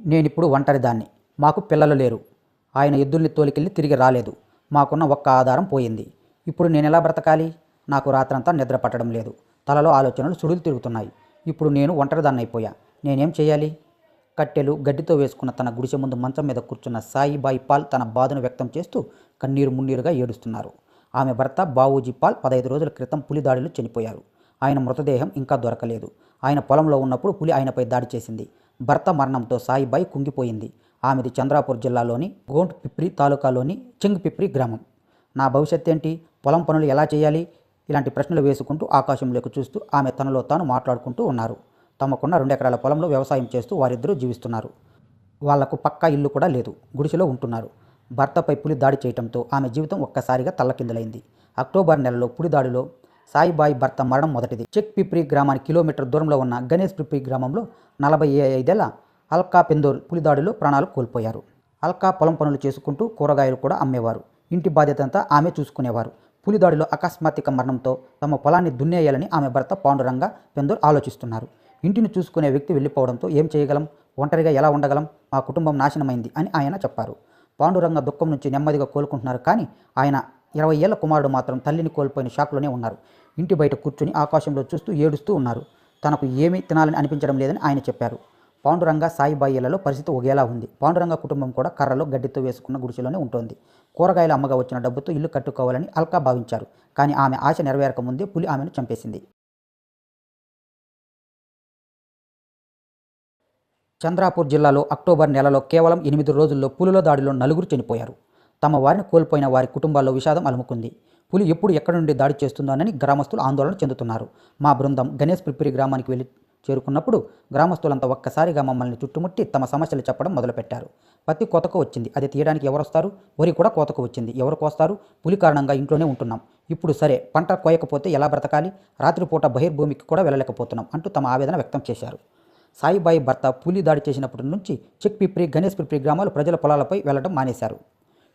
నేనిప్పుడు ఒంటరిదాన్ని. మాకు పిల్లలు లేరు. ఆయన ఎద్దుల్ని తోలికెళ్ళి తిరిగి రాలేదు. మాకున్న ఒక్క ఆధారం పోయింది. ఇప్పుడు నేను ఎలా బ్రతకాలి? నాకు రాత్రంతా నిద్ర పట్టడం లేదు. తలలో ఆలోచనలు సుడులు తిరుగుతున్నాయి. ఇప్పుడు నేను ఒంటరిదాన్ని అయిపోయా నేనేం చేయాలి? కట్టెలు గడ్డితో వేసుకున్న తన గుడిసె ముందు మంచం మీద కూర్చున్న సాయిబాయి పాల్ తన బాధను వ్యక్తం చేస్తూ కన్నీరు మున్నీరుగా ఏడుస్తున్నారు. ఆమె భర్త బావూజీ పాల్ పదహైదు రోజుల క్రితం పులి దాడిలో చనిపోయారు. ఆయన మృతదేహం ఇంకా దొరకలేదు. ఆయన పొలంలో ఉన్నప్పుడు పులి ఆయనపై దాడి చేసింది. భర్త మరణంతో సాయిబాయి కుంగిపోయింది. ఆమెది చంద్రాపూర్ జిల్లాలోని గోంట్ పిప్రి తాలూకాలోని చింగ్ పిప్రి గ్రామం. నా భవిష్యత్ ఏంటి? పొలం పనులు ఎలా చేయాలి? ఇలాంటి ప్రశ్నలు వేసుకుంటూ ఆకాశంలోకి చూస్తూ ఆమె తనలో తాను మాట్లాడుకుంటూ ఉన్నారు. తమకున్న రెండు ఎకరాల పొలంలో వ్యవసాయం చేస్తూ వారిద్దరూ జీవిస్తున్నారు. వాళ్ళకు పక్కా ఇల్లు కూడా లేదు. గుడిసెలో ఉంటున్నారు. భర్తపై పులి దాడి చేయడంతో ఆమె జీవితం ఒక్కసారిగా తల్లకిందులైంది. అక్టోబర్ నెలలో పులి దాడిలో సాయిబాయి భర్త మరణం మొదటిది. చెక్ పిప్రి గ్రామానికి కిలోమీటర్ దూరంలో ఉన్న గణేష్ పిప్రి గ్రామంలో నలభై ఐదేళ్ళ అల్కా పెందోల్ పులిదాడిలో ప్రాణాలు కోల్పోయారు. అల్కా పొలం పనులు చేసుకుంటూ కూరగాయలు కూడా అమ్మేవారు. ఇంటి బాధ్యతంతా ఆమె చూసుకునేవారు. పులిదాడిలో అకస్మాత్తిక మరణంతో తమ పొలాన్ని దున్నేయాలని ఆమె భర్త పాండురంగ పెందోల్ ఆలోచిస్తున్నారు. ఇంటిని చూసుకునే వ్యక్తి వెళ్ళిపోవడంతో ఏం చేయగలం? ఒంటరిగా ఎలా ఉండగలం? మా కుటుంబం నాశనమైంది అని ఆయన చెప్పారు. పాండురంగ దుఃఖం నుంచి నెమ్మదిగా కోలుకుంటున్నారు కానీ ఆయన ఇరవై ఏళ్ళ కుమారుడు మాత్రం తల్లిని కోల్పోయిన షాక్లోనే ఉన్నారు. ఇంటి బయట కూర్చుని ఆకాశంలో చూస్తూ ఏడుస్తూ ఉన్నారు. తనకు ఏమీ తినాలని అనిపించడం లేదని ఆయన చెప్పారు. పాండురంగ సాయిబాయిలలో పరిస్థితి ఒకేలా ఉంది. పాండురంగ కుటుంబం కూడా కర్రలో గడ్డితో వేసుకున్న గుడిసెలోనే ఉంటుంది. కూరగాయల అమ్మగా వచ్చిన డబ్బుతో ఇల్లు కట్టుకోవాలని అల్కా భావించారు. కానీ ఆమె ఆశ నెరవేరక ముందే పులి ఆమెను చంపేసింది. చంద్రాపూర్ జిల్లాలో అక్టోబర్ నెలలో కేవలం ఎనిమిది రోజుల్లో పులుల దాడిలో నలుగురు చనిపోయారు. తమ వారిని కోల్పోయిన వారి కుటుంబాల్లో విషాదం అలుముకుంది. పులి ఎప్పుడు ఎక్కడి నుండి దాడి చేస్తుందోనని గ్రామస్తులు ఆందోళన చెందుతున్నారు. మా బృందం గణేష్ పిల్పిరి గ్రామానికి వెళ్ళి చేరుకున్నప్పుడు గ్రామస్తులంతా ఒక్కసారిగా మమ్మల్ని చుట్టుముట్టి తమ సమస్యలు చెప్పడం మొదలుపెట్టారు. పత్తి కోతకు వచ్చింది. అది తీయడానికి ఎవరు వస్తారు? వరి కూడా కోతకు వచ్చింది. ఎవరు కోస్తారు? పులి కారణంగా ఇంట్లోనే ఉంటున్నాం. ఇప్పుడు సరే పంట కోయకపోతే ఎలా బ్రతకాలి? రాత్రిపూట బహిర్భూమికి కూడా వెళ్ళలేకపోతున్నాం అంటూ తమ ఆవేదన వ్యక్తం చేశారు. సాయిబాయి భర్త పులి దాడి చేసినప్పటి నుంచి చెక్ పిప్రి గణేష్ పిప్రి గ్రామాలు ప్రజల పొలాలపై వెళ్ళడం మానేశారు.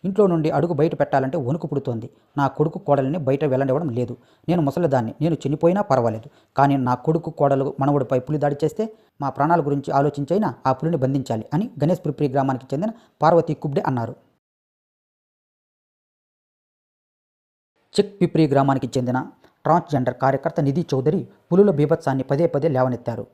ఇంట్లో నుండి అడుగు బయట పెట్టాలంటే వణుకు పుడుతోంది. నా కొడుకు కోడలిని బయట వెళ్ళనివ్వడం లేదు. నేను ముసలిదాన్ని. నేను చనిపోయినా పర్వాలేదు. కానీ నా కొడుకు కోడలు మనవడిపై పులి దాడి చేస్తే మా ప్రాణాల గురించి ఆలోచించైనా ఆ పులిని బంధించాలి అని గణేష్ ప్రిప్రి గ్రామానికి చెందిన పార్వతి కుబ్డే అన్నారు. చెక్ పిప్రి గ్రామానికి చెందిన ట్రాన్స్జెండర్ కార్యకర్త నిధి చౌదరి పులుల బీభత్సాన్ని పదే పదే లేవనెత్తారు.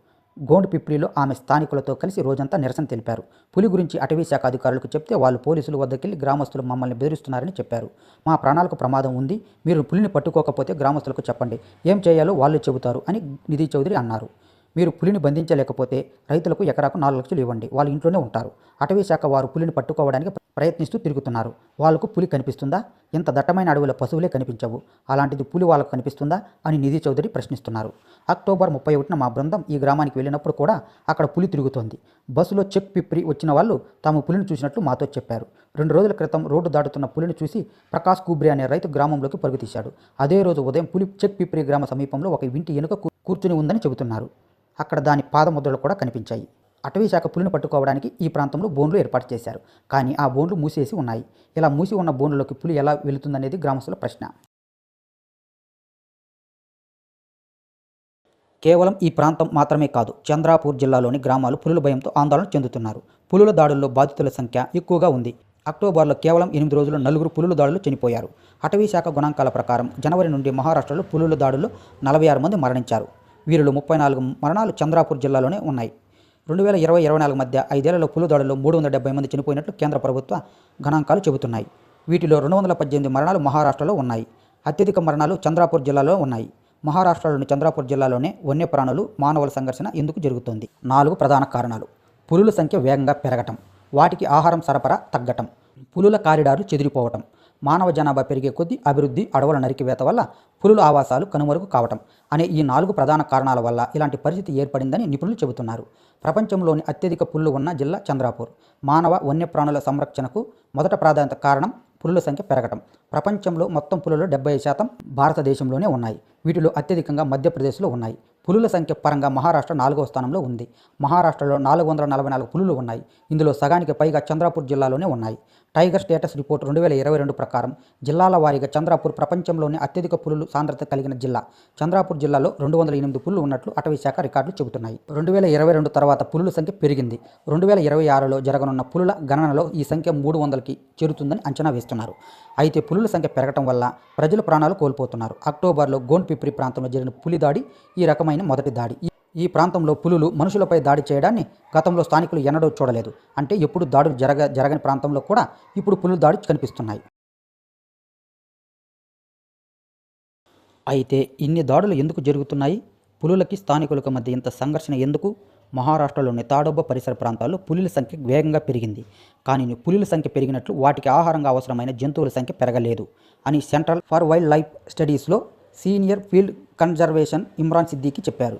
గోండ్ పిప్రిలో ఆమె స్థానికులతో కలిసి రోజంతా నిరసన తెలిపారు. పులి గురించి అటవీ శాఖ అధికారులకు చెప్తే వాళ్ళు పోలీసులు వద్దకెళ్ళి గ్రామస్తులు మమ్మల్ని బెదిరిస్తున్నారని చెప్పారు. మా ప్రాణాలకు ప్రమాదం ఉంది మీరు పులిని పట్టుకోకపోతే గ్రామస్తులకు చెప్పండి. ఏం చేయాలో వాళ్ళు చెబుతారు అని నిధి చౌదరి అన్నారు. మీరు పులిని బంధించలేకపోతే రైతులకు ఎకరాకు నాలుగు లక్షలు ఇవ్వండి. వాళ్ళు ఇంట్లోనే ఉంటారు. అటవీ శాఖ వారు పులిని పట్టుకోవడానికి ప్రయత్నిస్తూ తిరుగుతున్నారు. వాళ్ళకు పులి కనిపిస్తుందా? ఇంత దట్టమైన అడవుల పశువులే కనిపించవు. అలాంటిది పులి వాళ్ళకు కనిపిస్తుందా? అని నిధి చౌదరి ప్రశ్నిస్తున్నారు. అక్టోబర్ ముప్పై ఒకటిన మా బృందం ఈ గ్రామానికి వెళ్ళినప్పుడు కూడా అక్కడ పులి తిరుగుతోంది. బస్సులో చెక్ పిప్రి వచ్చిన వాళ్ళు తాము పులిని చూసినట్లు మాతో చెప్పారు. రెండు రోజుల క్రితం రోడ్డు దాటుతున్న పులిని చూసి ప్రకాష్ కుబ్రి అనే రైతు గ్రామంలోకి పరుగుతీశాడు అదే రోజు ఉదయం పులి చెక్ పిప్రి గ్రామ సమీపంలో ఒక ఇంటి ఎనుక కూ- కూర్చుని ఉందని చెబుతున్నారు. అక్కడ దాని పాదముద్రలు కూడా కనిపించాయి. అటవీశాఖ పులిని పట్టుకోవడానికి ఈ ప్రాంతంలో బోన్లు ఏర్పాటు చేశారు. కానీ ఆ బోన్లు మూసేసి ఉన్నాయి. ఇలా మూసి ఉన్న బోన్లలోకి పులి ఎలా వెళుతుందనేది గ్రామస్తుల ప్రశ్న. కేవలం ఈ ప్రాంతం మాత్రమే కాదు చంద్రాపూర్ జిల్లాలోని గ్రామాలు పులుల భయంతో ఆందోళన చెందుతున్నారు. పులుల దాడుల్లో బాధితుల సంఖ్య ఎక్కువగా ఉంది. అక్టోబర్లో కేవలం ఎనిమిది రోజుల్లో నలుగురు పులుల దాడులు చనిపోయారు. అటవీశాఖ గుణాంకాల ప్రకారం జనవరి నుండి మహారాష్ట్రలో పులుల దాడుల్లో నలభై ఆరు మంది మరణించారు. వీరిలో ముప్పై నాలుగు మరణాలు చంద్రాపూర్ జిల్లాలోనే ఉన్నాయి. రెండు వేల ఇరవై ఇరవై నాలుగు మధ్య ఐదేళ్ళలో పులు దాడుల్లో మూడు వందల డెబ్బై మంది చనిపోయినట్లు కేంద్ర ప్రభుత్వ గణాంకాలు చెబుతున్నాయి. వీటిలో రెండు వందల పద్దెనిమిది మరణాలు మహారాష్ట్రలో ఉన్నాయి. అత్యధిక మరణాలు చంద్రాపూర్ జిల్లాలో ఉన్నాయి. మహారాష్ట్రలోని చంద్రాపూర్ జిల్లాలోనే వన్యప్రాణులు మానవుల సంఘర్షణ ఎందుకు జరుగుతోంది? నాలుగు ప్రధాన కారణాలు. పులుల సంఖ్య వేగంగా పెరగటం. వాటికి ఆహారం సరఫరా తగ్గటం. పులుల కారిడార్లు చెదిరిపోవటం. మానవ జనాభా పెరిగే కొద్దీ అభివృద్ధి అడవుల నరికివేత వల్ల పులుల ఆవాసాలు కనుమరుగు కావటం అనే ఈ నాలుగు ప్రధాన కారణాల వల్ల ఇలాంటి పరిస్థితి ఏర్పడిందని నిపుణులు చెబుతున్నారు. ప్రపంచంలోని అత్యధిక పులులు ఉన్న జిల్లా చంద్రాపూర్. మానవ వన్యప్రాణుల సంరక్షణకు మొదట ప్రాధాన్యత కారణం పులుల సంఖ్య పెరగటం. ప్రపంచంలో మొత్తం పులులు డెబ్బై శాతం భారతదేశంలోనే ఉన్నాయి. వీటిలో అత్యధికంగా మధ్యప్రదేశ్లో ఉన్నాయి. పులుల సంఖ్య పరంగా మహారాష్ట్ర నాలుగవ స్థానంలో ఉంది. మహారాష్ట్రలో నాలుగు వందల నలభై నాలుగు పులులు ఉన్నాయి. ఇందులో సగానికి పైగా చంద్రాపూర్ జిల్లాలోనే ఉన్నాయి. టైగర్ స్టేటస్ రిపోర్ట్ రెండు వేల ఇరవై రెండు ప్రకారం జిల్లాల వారీగా చంద్రాపూర్ ప్రపంచంలోనే అత్యధిక పులులు సాంద్రత కలిగిన జిల్లా. చంద్రాపూర్ జిల్లాలో రెండు వందల ఎనిమిది పులులు ఉన్నట్లు అటవీ శాఖ రికార్డులు చెబుతున్నాయి. రెండు వేల ఇరవై రెండు తర్వాత పులుల సంఖ్య పెరిగింది. రెండు వేల ఇరవై ఆరులో జరగనున్న పులుల గణనలో ఈ సంఖ్య మూడు వందలకి చేరుతుందని అంచనా వేస్తున్నారు. అయితే పులుల సంఖ్య పెరగటం వల్ల ప్రజలు ప్రాణాలు కోల్పోతున్నారు. అక్టోబర్లో గోన్పిప్రి ప్రాంతంలో జరిగిన పులి దాడి ఈ రకమైన మొదటి దాడి. ఈ- ప్రాంతంలో పులులు మనుషులపై దాడి చేయడాన్ని గతంలో స్థానికులు ఎన్నడూ చూడలేదు. అంటే ఎప్పుడు దాడులు జరగ జరగని ప్రాంతంలో కూడా ఇప్పుడు పులుల దాడి కనిపిస్తున్నాయి. అయితే ఇన్ని దాడులు ఎందుకు జరుగుతున్నాయి? పులులకి స్థానికులకు మధ్య ఇంత సంఘర్షణ ఎందుకు? మహారాష్ట్రలోని తాడొబ్బ పరిసర ప్రాంతాల్లో పులుల సంఖ్య వేగంగా పెరిగింది. కానీ పులుల సంఖ్య పెరిగినట్లు వాటికి ఆహారంగా అవసరమైన జంతువుల సంఖ్య పెరగలేదు అని సెంట్రల్ ఫర్ వైల్డ్ లైఫ్ స్టడీస్లో senior field conservation Imran Siddiqui చెప్పారు.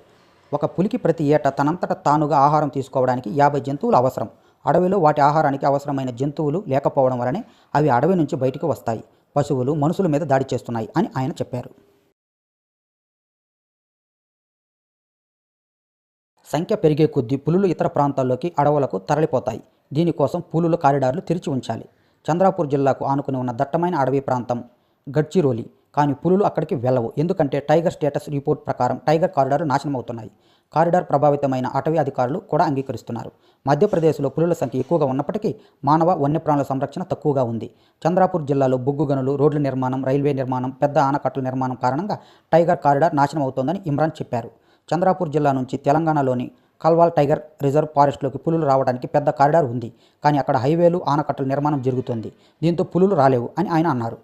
ఒక పులికి ప్రతి ఏటా తనంతట తానుగా ఆహారం తీసుకోవడానికి యాభై జంతువులు అవసరం. అడవిలో వాటి ఆహారానికి అవసరమైన జంతువులు లేకపోవడం వలనే అవి అడవి నుంచి బయటకు వస్తాయి. పశువులు మనుషుల మీద దాడి చేస్తున్నాయి అని ఆయన చెప్పారు. సంఖ్య పెరిగే కొద్దీ పులులు ఇతర ప్రాంతాల్లోకి అడవులకు తరలిపోతాయి. దీనికోసం పులుల కారిడార్లు తెరిచి ఉంచాలి. చంద్రాపూర్ జిల్లాకు ఆనుకుని ఉన్న దట్టమైన అడవి ప్రాంతం గడ్చిరోలి. కానీ పులులు అక్కడికి వెళ్ళవు. ఎందుకంటే టైగర్ స్టేటస్ రిపోర్ట్ ప్రకారం టైగర్ కారిడార్లు నాశనం అవుతున్నాయి. కారిడార్ ప్రభావితమైన అటవీ అధికారులు కూడా అంగీకరిస్తున్నారు. మధ్యప్రదేశ్లో పులుల సంఖ్య ఎక్కువగా ఉన్నప్పటికీ మానవ వన్యప్రాణుల సంరక్షణ తక్కువగా ఉంది. చంద్రాపూర్ జిల్లాలో బొగ్గు గనులు రోడ్ల నిర్మాణం రైల్వే నిర్మాణం పెద్ద ఆనకట్టల నిర్మాణం కారణంగా టైగర్ కారిడార్ నాశనం అవుతోందని ఇమ్రాన్ చెప్పారు. చంద్రాపూర్ జిల్లా నుంచి తెలంగాణలోని కల్వాల్ టైగర్ రిజర్వ్ ఫారెస్ట్లోకి పులులు రావడానికి పెద్ద కారిడార్ ఉంది. కానీ అక్కడ హైవేలు ఆనకట్టల నిర్మాణం జరుగుతుంది. దీంతో పులులు రాలేవు అని ఆయన అన్నారు.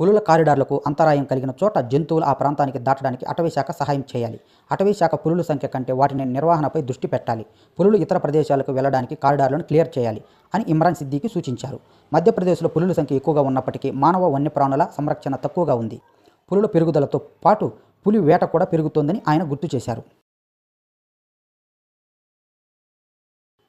పులుల కారిడార్లకు అంతరాయం కలిగిన చోట జంతువులు ఆ ప్రాంతానికి దాటడానికి అటవీశాఖ సహాయం చేయాలి. అటవీశాఖ పులుల సంఖ్య కంటే వాటిని నిర్వహణపై దృష్టి పెట్టాలి. పులులు ఇతర ప్రదేశాలకు వెళ్ళడానికి కారిడార్లను క్లియర్ చేయాలి అని ఇమ్రాన్ సిద్దికి సూచించారు. మధ్యప్రదేశ్లో పులుల సంఖ్య ఎక్కువగా ఉన్నప్పటికీ మానవ వన్యప్రాణుల సంరక్షణ తక్కువగా ఉంది. పులుల పెరుగుదలతో పాటు పులి వేట కూడా పెరుగుతోందని ఆయన గుర్తు చేశారు.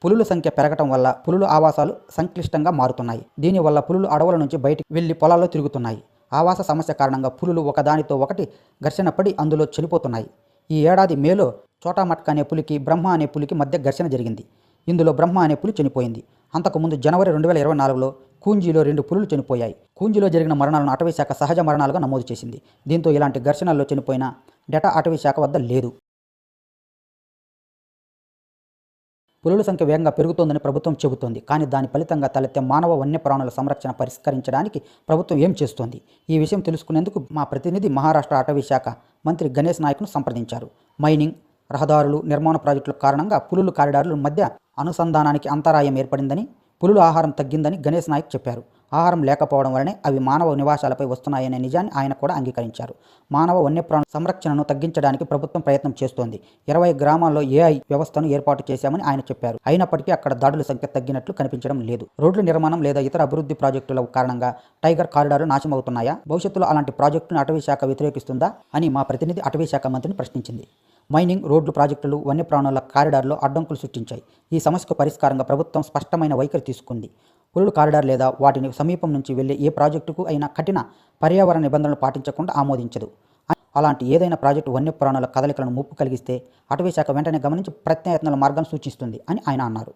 పులుల సంఖ్య పెరగటం వల్ల పులుల ఆవాసాలు సంక్లిష్టంగా మారుతున్నాయి. దీనివల్ల పులులు అడవుల నుంచి బయటికి వెళ్ళి పొలాల్లో తిరుగుతున్నాయి. ఆవాస సమస్య కారణంగా పులులు ఒకదానితో ఒకటి ఘర్షణ పడి అందులో చనిపోతున్నాయి ఈ ఏడాది మేలో చోటామట్క అనే పులికి బ్రహ్మ అనే పులికి మధ్య ఘర్షణ జరిగింది. ఇందులో బ్రహ్మ అనే పులి చనిపోయింది. అంతకుముందు జనవరి రెండు వేల ఇరవై నాలుగులో కూంజీలో రెండు పులులు చనిపోయాయి. కూంజీలో జరిగిన మరణాలను అటవీ శాఖ సహజ మరణాలుగా నమోదు చేసింది. దీంతో ఇలాంటి ఘర్షణల్లో చనిపోయిన డేటా అటవీ శాఖ వద్ద లేదు. పులుల సంఖ్య వేగంగా పెరుగుతోందని ప్రభుత్వం చెబుతోంది. కానీ దాని ఫలితంగా తలెత్తే మానవ వన్యప్రాణుల సంరక్షణ పరిష్కరించడానికి ప్రభుత్వం ఏం చేస్తోంది? ఈ విషయం తెలుసుకునేందుకు మా ప్రతినిధి మహారాష్ట్ర అటవీ శాఖ మంత్రి గణేష్ నాయక్ను సంప్రదించారు. మైనింగ్ రహదారులు నిర్మాణ ప్రాజెక్టుల కారణంగా పులులు కారిడార్ల మధ్య అనుసంధానానికి అంతరాయం ఏర్పడిందని పులుల ఆహారం తగ్గిందని గణేష్ నాయక్ చెప్పారు. ఆహారం లేకపోవడం వలనే అవి మానవ నివాసాలపై వస్తున్నాయనే నిజాన్ని ఆయన కూడా అంగీకరించారు. మానవ వన్యప్రాణ సంరక్షణను తగ్గించడానికి ప్రభుత్వం ప్రయత్నం చేస్తోంది. ఇరవై గ్రామాల్లో ఏఐ వ్యవస్థను ఏర్పాటు చేశామని ఆయన చెప్పారు. అయినప్పటికీ అక్కడ దాడుల సంఖ్య తగ్గినట్లు కనిపించడం లేదు. రోడ్ల నిర్మాణం లేదా ఇతర అభివృద్ధి ప్రాజెక్టుల కారణంగా టైగర్ కారిడార్లు నాశమవుతున్నాయా భవిష్యత్తులో అలాంటి ప్రాజెక్టును అటవీ శాఖ వ్యతిరేకిస్తుందా అని మా ప్రతినిధి అటవీ శాఖ మంత్రిని ప్రశ్నించింది. మైనింగ్ రోడ్లు ప్రాజెక్టులు వన్యప్రాణుల కారిడార్లో అడ్డంకులు సృష్టించాయి. ఈ సమస్యకు పరిష్కారంగా ప్రభుత్వం స్పష్టమైన వైఖరి తీసుకుంది. పులులు కారిడార్ లేదా వాటిని సమీపం నుంచి వెళ్ళే ఏ ప్రాజెక్టుకు అయినా కఠిన పర్యావరణ నిబంధనలు పాటించకుండా ఆమోదించదు. అలాంటి ఏదైనా ప్రాజెక్టు వన్యప్రాణుల కదలికలను ముప్పు కలిగిస్తే అటవీ శాఖ వెంటనే గమనించి ప్రత్యాయత్నాల మార్గాన్ని సూచిస్తుంది అని ఆయన అన్నారు.